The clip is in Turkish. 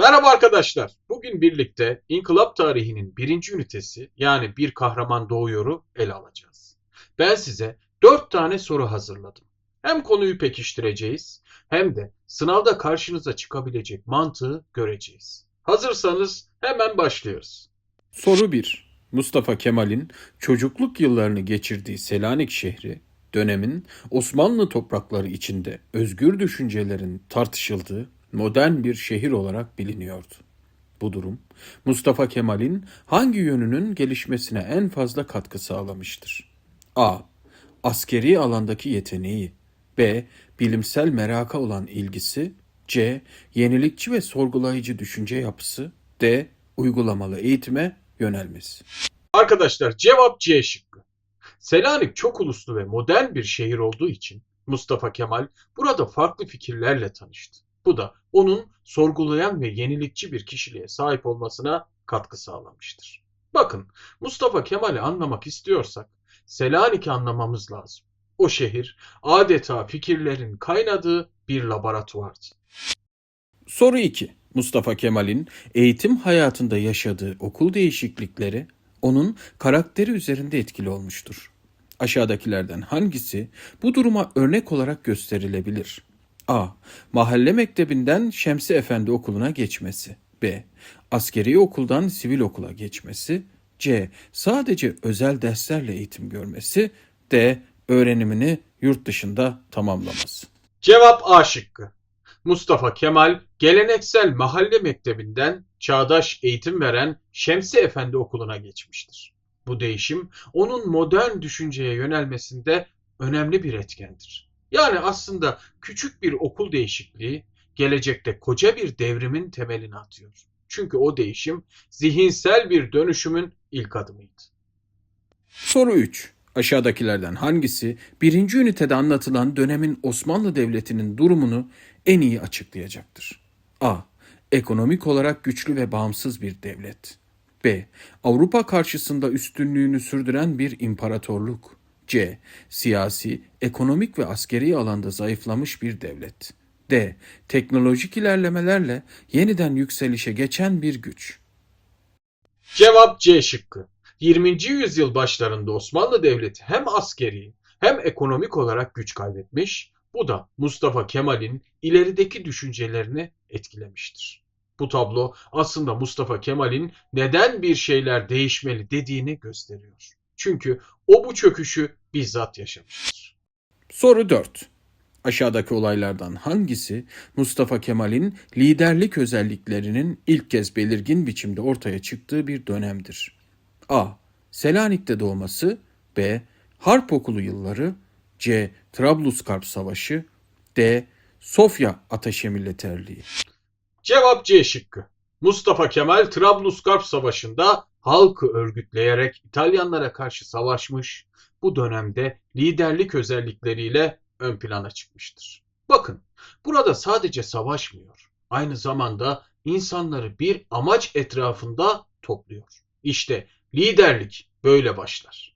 Merhaba arkadaşlar. Bugün birlikte İnkılap tarihinin birinci ünitesi yani Bir Kahraman Doğuyor'u ele alacağız. Ben size dört tane soru hazırladım. Hem konuyu pekiştireceğiz hem de sınavda karşınıza çıkabilecek mantığı göreceğiz. Hazırsanız hemen başlıyoruz. Soru 1. Mustafa Kemal'in çocukluk yıllarını geçirdiği Selanik şehri, dönemin Osmanlı toprakları içinde özgür düşüncelerin tartışıldığı modern bir şehir olarak biliniyordu. Bu durum Mustafa Kemal'in hangi yönünün gelişmesine en fazla katkı sağlamıştır? A. Askeri alandaki yeteneği B. Bilimsel meraka olan ilgisi C. Yenilikçi ve sorgulayıcı düşünce yapısı D. Uygulamalı eğitime yönelmesi. Arkadaşlar cevap C şıkkı. Selanik çok uluslu ve modern bir şehir olduğu için Mustafa Kemal burada farklı fikirlerle tanıştı. Bu da onun sorgulayan ve yenilikçi bir kişiliğe sahip olmasına katkı sağlamıştır. Bakın Mustafa Kemal'i anlamak istiyorsak Selanik'i anlamamız lazım. O şehir adeta fikirlerin kaynadığı bir laboratuvardı. Soru 2. Mustafa Kemal'in eğitim hayatında yaşadığı okul değişiklikleri onun karakteri üzerinde etkili olmuştur. Aşağıdakilerden hangisi bu duruma örnek olarak gösterilebilir? A. Mahalle mektebinden Şemsi Efendi okuluna geçmesi. B. Askeri okuldan sivil okula geçmesi. C. Sadece özel derslerle eğitim görmesi. D. Öğrenimini yurt dışında tamamlaması. Cevap A şıkkı. Mustafa Kemal geleneksel mahalle mektebinden çağdaş eğitim veren Şemsi Efendi okuluna geçmiştir. Bu değişim onun modern düşünceye yönelmesinde önemli bir etkendir. Yani aslında küçük bir okul değişikliği gelecekte koca bir devrimin temelini atıyor. Çünkü o değişim zihinsel bir dönüşümün ilk adımıydı. Soru 3. Aşağıdakilerden hangisi birinci ünitede anlatılan dönemin Osmanlı Devleti'nin durumunu en iyi açıklayacaktır? A. Ekonomik olarak güçlü ve bağımsız bir devlet. B. Avrupa karşısında üstünlüğünü sürdüren bir imparatorluk. C. Siyasi, ekonomik ve askeri alanda zayıflamış bir devlet. D. Teknolojik ilerlemelerle yeniden yükselişe geçen bir güç. Cevap C şıkkı. 20. yüzyıl başlarında Osmanlı Devleti hem askeri hem ekonomik olarak güç kaybetmiş, bu da Mustafa Kemal'in ilerideki düşüncelerini etkilemiştir. Bu tablo aslında Mustafa Kemal'in neden bir şeyler değişmeli dediğini gösteriyor. Çünkü o bu çöküşü bizzat yaşamıştır. Soru 4. Aşağıdaki olaylardan hangisi Mustafa Kemal'in liderlik özelliklerinin ilk kez belirgin biçimde ortaya çıktığı bir dönemdir? A. Selanik'te doğması B. Harp okulu yılları C. Trablusgarp Savaşı D. Sofya Ateşe Militerliği Cevap C şıkkı. Mustafa Kemal Trablusgarp Savaşı'nda halkı örgütleyerek İtalyanlara karşı savaşmış, bu dönemde liderlik özellikleriyle ön plana çıkmıştır. Bakın, burada sadece savaşmıyor, aynı zamanda insanları bir amaç etrafında topluyor. İşte liderlik böyle başlar.